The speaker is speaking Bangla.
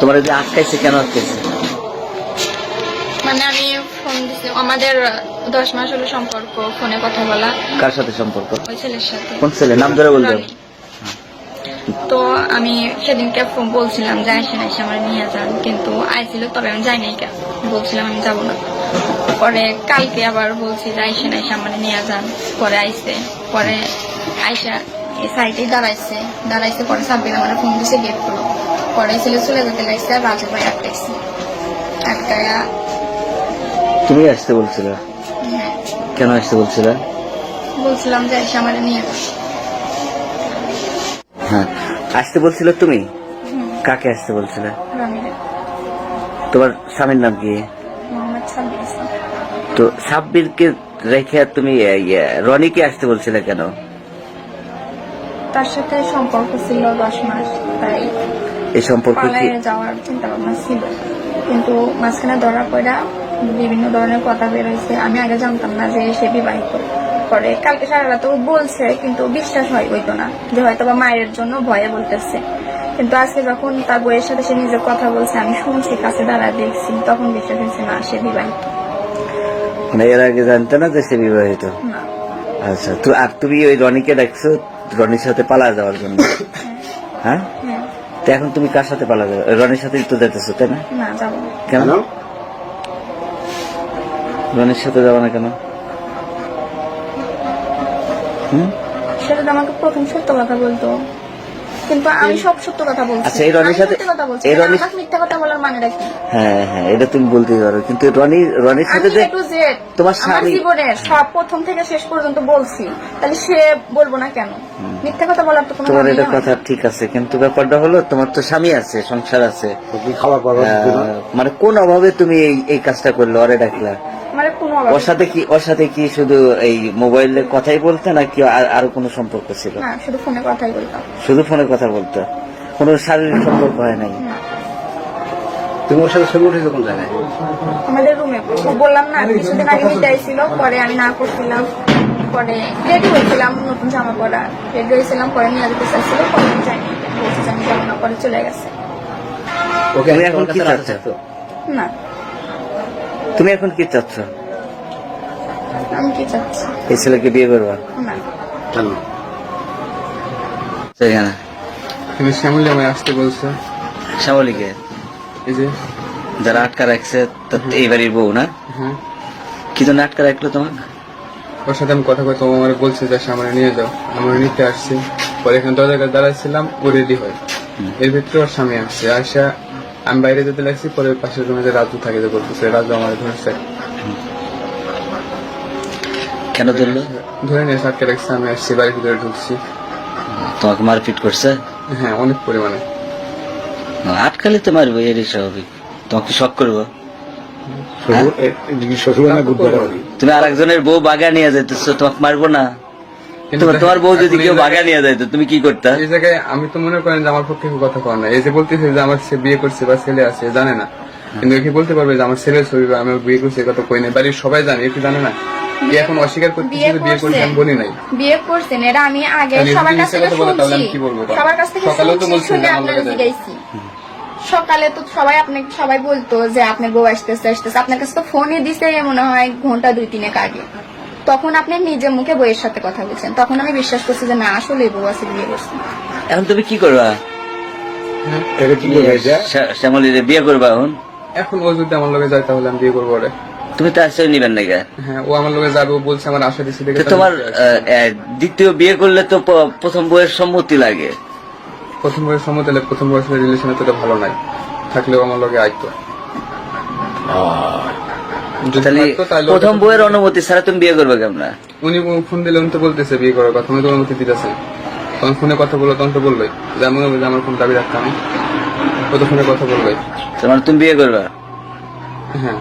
তোমার যে আটকাইছে কেন আটকাইছে? মানে আমি ফোন দিছি আমাদের দশ মাস হলো সম্পর্ক ফোনে কথা বলা। কার সাথে সম্পর্ক? ওই ছেলের সাথে। কোন ছেলে? নাম ধরে। রনি। তো আমি সেদিনকে ফোন বলছিলাম যে আসেন এসে আমার নিয়ে যান। কিন্তু আইছিল তবে আমি যাই নাই কেন? বলছিলাম আমি যাব না। পরে কালকে আবার বলছি যে আইসেন এসে আমার নিয়ে যান। পরে আইসে পরে আইসা এই সাইডে দাঁড়াইছে। দাঁড়াইছে পরে সাব্বির আমার ফোন দিছে গেট খুলো পরে ছিল চলে যেতে লাগছে আর রাজু ভাই আটকাইছে আটকায়া তুমি আসতে বলছিলে? হ্যাঁ, কেন আসতে বলছিলে? বলছিলাম যে এসে আমার নিয়ে হ্যাঁ। আসতে বলছিলে তুমি? কাকে আসতে বলছিলে? তোমার স্বামীর নাম কি। তো সাব্বিরকে রেখে তুমি ইয়ে, রনিকে আসতে বলছিলে কেন? তার সাথে সম্পর্ক ছিল দশ মাস তাই এই সম্পর্ক পালায়ে যাওয়ার চিন্তা ভাবনা ছিল। কিন্তু মাঝখানে ধরা পড়া বিভিন্ন ধরনের কথা বের হয়েছে। আমি আগে জানতাম না যে সে বিবাহিত পরে কালকে সারা রাত বলছে কিন্তু বিশ্বাস হয় হইতো না যে হয়তো বা মায়ের জন্য ভয়ে বলতেছে। কিন্তু আজকে যখন তার বইয়ের সাথে সে নিজের কথা বলছে আমি শুনছি কাছে দাঁড়া দেখছি তখন বিশ্বাস হয়েছে না সে বিবাহিত। মানে এর আগে জানতো না যে সে বিবাহিত? আচ্ছা তো আর তুমি ওই রনিকে দেখছ? রনির সাথে পালা যাওয়ার জন্য? হ্যাঁ। হ্যাঁ? তো এখন তুমি কার সাথে পালা যাবে? রনির সাথে তো যেতেছো তাই না? না যাব না। কেন? রনির সাথে যাব না কেন? হুম? সেটা আমাকে প্রথম সত্য কথা বলতো। কিন্তু আমি সব সত্য কথা বলছি। আচ্ছা, এই রনির সাথে- এই রনির- মিথ্যা কথা বলার মানেটা কি হ্যাঁ হ্যাঁ এটা তুমি বলতেই পারো। কিন্তু রনি রনির সাথে যে তোমার স্বামী- জীবনের সব প্রথম থেকে শেষ পর্যন্ত বলছি। তাহলে সে বলব না কেন? মিথ্যা কথা বলার তো কোনো তোমার এটা কথা ঠিক আছে কিন্তু ব্যাপারটা হলো তোমার তো স্বামী আছে সংসার আছে। মানে কোন অভাবে তুমি এই এই কাজটা করলে? ওরে ডাকলা। মানে কোনো ওর সাথে কি ওর সাথে কি শুধু এই মোবাইলে কথাই বলতে নাকি আর- আরও কোনো সম্পর্ক ছিল? না শুধু ফোনে কথাই বলতাম। শুধু ফোনে কথা বলতো? কোনো শারীরিক সম্পর্ক হয় নাই তুমি ওর সাথে ছবি উঠেছো কোন জায়গায়? আমাদের রুমে। বললাম না কিছুদিন আগে মিটাই ছিল পরে আমি না করছিলাম। পরে রেডি হয়েছিলাম নতুন জামা পরা। রেডি হয়েছিলাম পরে নিয়ে যেতে চাইছিল পরে আমি যাইনি। বলছি আমি যাব না পরে চলে গেছে। ওকে তুমি এখন কি চাচ্ছ? না। তুমি এখন কি চাচ্ছ? আমি কি চাচ্ছি? এই ছেলেকে বিয়ে করবা? না। কেন? সেখানে কিন্তু শ্যামলী আমায় আসতে বলছে। শ্যামলীকে? এই যে। যারা আটকা রাখছে এই বাড়ির বউ না? হ্যাঁ। কি জন্য আটকা রাখল তোমাকে? ওর সাথে আমি কথা কই তো আমার বলছে যে সামনে নিয়ে যাও। আমরা নিতে আসছি। পরে এখানে দরজার কাছে দাঁড়াইছিলাম ও রেডি হয়। এর ভিতরে ওর স্বামী আসছে আসা আমি বাইরে যেতে লাগছি পরে পাশের রুমে যে রাজু থাকে যে বলতেছে রাজু আমার ধরছে। কেন ধরলো? ধরে নিয়ে আটকে রাখছে আমি আসছি বাড়ির ভিতরে ঢুকছি। তোমাকে মারপিট করছে? হ্যাঁ অনেক পরিমাণে। আটকালে তো মারবো এরই স্বাভাবিক। তোমাকে শখ করব? বুধবার তুমি আর একজনের বউ বাগা নিয়ে যাইতেছো তোমাকে মারবো না? কিন্তু তোমার বউ যদি কেউ বাগা নিয়ে যাইতো তুমি কি করতা? এই জায়গায় আমি তো মনে করেন যে আমার পক্ষে কেউ কথা কর না। এই যে বলতেছে যে আমার সে বিয়ে করছে বা ছেলে আছে জানে না। কিন্তু একে বলতে পারবে যে আমার ছেলে ছবি বা আমি বিয়ে করছি কথা কই নাই। বাড়ির সবাই জানে একটু জানে না? এখন অস্বীকার করতেছে বিয়ে যে বিয়ে করছে করছে। আমি বলি নাই। বিয়ে করছেন এটা আমি আগে সবার কাছ থেকে শুনছি আমি কি বলব? সবার কাছ থেকে সকালেও তো বলছেন আপনারা জিজ্ঞাসি সকালে তো সবাই আপনাকে সবাই বলতো যে আপনার বউ আসতেছে আসতেছে। আপনার কাছে তো ফোনে দিছে মনে হয় ঘণ্টা দুই তিনেক আগে। তখন আপনি নিজের মুখে বইয়ের সাথে কথা বলছেন। তখন আমি বিশ্বাস করছি যে না আসলে বউ আছে বিয়ে করছে। এখন তুমি কি করবা? শ্যামলীরে বিয়ে করবা এখন? এখন ও যদি আমার লগে যায় তাহলে আমি বিয়ে করব ওরে। তুমি তো আশ্রয় নিবেন না হ্যাঁ ও আমার লগে যাবে ও বলছে আমার আশা দিচ্ছে দেখে তোমার দ্বিতীয় বিয়ে করলে তো প্রথম বইয়ের সম্মতি লাগে। প্রথম বয়সের সময় তাহলে প্রথম বয়সের রিলেশনে তো ভালো নাই। থাকলেও আমার লগে আইতো তাহলে প্রথম বইয়ের অনুমতি ছাড়া তুমি বিয়ে করবে কেমন? উনি ফোন দিলে উনি তো বলতেছে বিয়ে করার কথা উনি তো অনুমতি দিতেছে। তখন ফোনে কথা বলল তখন তো বললোই। যে আমার ফোন দাবি রাখতাম ও তো ফোনে কথা বললোই। তোমার তুমি বিয়ে করবা? হ্যাঁ।